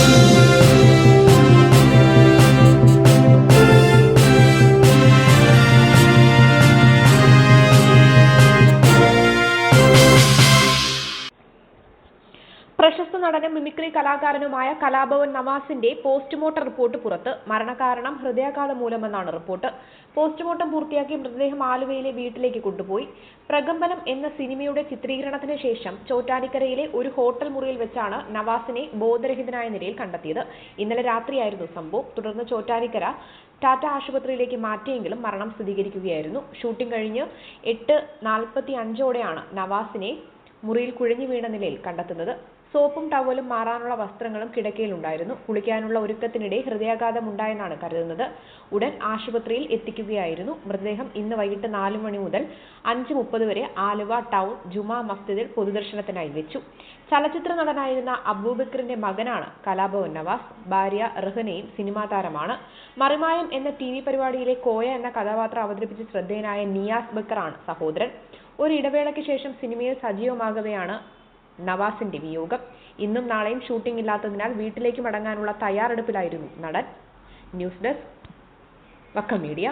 Thank you. പ്രശസ്ത നടനും mimicry കലാകാരനുമായ കലാഭവൻ നവാസിന്റെ പോസ്റ്റ്മോർട്ടം റിപ്പോർട്ട് പുറത്ത്. മരണകാരണം ഹൃദയാഘാതം മൂലമെന്നാണ് റിപ്പോർട്ട്. പോസ്റ്റ്മോർട്ടം പൂർത്തിയാക്കി മൃതദേഹം ആലുവയിലെ വീട്ടിലേക്ക് കൊണ്ടുപോയി. പ്രകമ്പനം എന്ന സിനിമയുടെ ചിത്രീകരണത്തിന് ശേഷം ചോറ്റാനിക്കരയിലെ ഒരു ഹോട്ടൽ മുറിയിൽ വെച്ചാണ് നവാസിനെ ബോധരഹിതനായ നിലയിൽ കണ്ടെത്തിയത്. ഇന്നലെ രാത്രിയായിരുന്നു സംഭവം. തുടർന്ന് ചോറ്റാനിക്കര ടാറ്റ ആശുപത്രിയിലേക്ക് മാറ്റിയെങ്കിലും മരണം സ്ഥിരീകരിക്കുകയായിരുന്നു. ഷൂട്ടിംഗ് കഴിഞ്ഞ് എട്ട് നാൽപ്പത്തി അഞ്ചോടെയാണ് നവാസിനെ മുറിയിൽ കുഴഞ്ഞു വീണ നിലയിൽ കണ്ടെത്തുന്നത്. സോപ്പും ടവലും മാറാനുള്ള വസ്ത്രങ്ങളും കിടക്കയിലുണ്ടായിരുന്നു. കുളിക്കാനുള്ള ഒരുക്കത്തിനിടെ ഹൃദയാഘാതം ഉണ്ടായെന്നാണ് കരുതുന്നത്. ഉടൻ ആശുപത്രിയിൽ എത്തിക്കുകയായിരുന്നു. മൃതദേഹം ഇന്ന് വൈകിട്ട് നാല് മണി മുതൽ അഞ്ച് മുപ്പത് വരെ ആലുവ ടൗൺ ജുമാ മസ്ജിദിൽ പൊതുദർശനത്തിനായി വെച്ചു. ചലച്ചിത്ര നടനായിരുന്ന അബൂബക്കറിന്റെ മകനാണ് കലാഭവൻ നവാസ്. ഭാര്യ റഹ്നയും സിനിമാ താരമാണ്. മറിമായം എന്ന ടി വി പരിപാടിയിലെ കോയ എന്ന കഥാപാത്രം അവതരിപ്പിച്ച് ശ്രദ്ധേയനായ നിയാസ് ബക്കറാണ് സഹോദരൻ. ഒരു ഇടവേളയ്ക്ക് ശേഷം സിനിമയിൽ സജീവമാകവെയാണ് നവാസിന്റെ വിയോഗം. ഇന്നും നാളെയും ഷൂട്ടിംഗ് ഇല്ലാത്തതിനാൽ വീട്ടിലേക്ക് മടങ്ങാനുള്ള തയ്യാറെടുപ്പിലായിരുന്നു നടൻ. News desk Vakkam media.